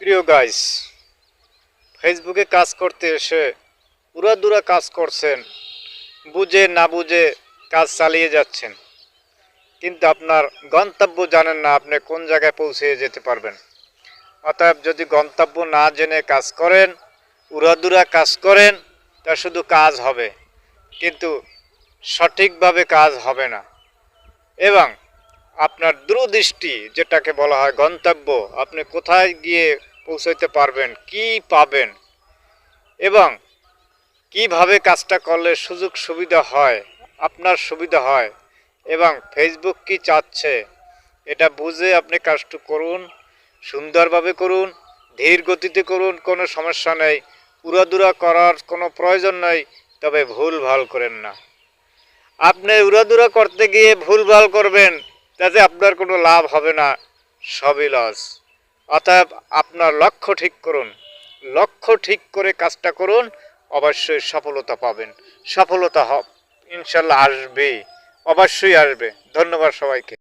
প্রিয় গাইস ফেসবুকে কাজ করতে এসে উড়াদুরা কাজ করছেন, বুঝে না বুঝে কাজ চালিয়ে যাচ্ছেন। কিন্তু আপনার গন্তব্য জানেন না আপনি কোন জায়গায় পৌঁছে যেতে পারবেন। অতএব যদি গন্তব্য না জেনে কাজ করেন, উড়াদুরা কাজ করেন, তা শুধু কাজ হবে, কিন্তু সঠিকভাবে কাজ হবে না। এবং আপনার দূরদৃষ্টি, যেটাকে বলা হয় গন্তব্য, আপনি কোথায় গিয়ে পৌঁছাইতে পারবেন, কি পাবেন? এবং কীভাবে কাজটা করলে সুযোগ সুবিধা হয়, আপনার সুবিধা হয়, এবং ফেসবুক কি চাচ্ছে, এটা বুঝে আপনি কাজটা করুন, সুন্দরভাবে করুন, ধীর গতিতে করুন, কোনো সমস্যা নেই উড়াদুরা করার কোনো প্রয়োজন নেই, তবে ভুল ভালো করেন না। আপনি উড়াদুরা করতে গিয়ে ভুলভাল করবেন, তাতে আপনার কোনো লাভ হবে না, সবই লস অতএব আপনার লক্ষ্য ঠিক করুন। লক্ষ্য ঠিক করে কাজটা করুন, অবশ্যই সফলতা পাবেন। সফলতা হোক ইনশাল্লাহ আসবে অবশ্যই আসবে। ধন্যবাদ সবাইকে।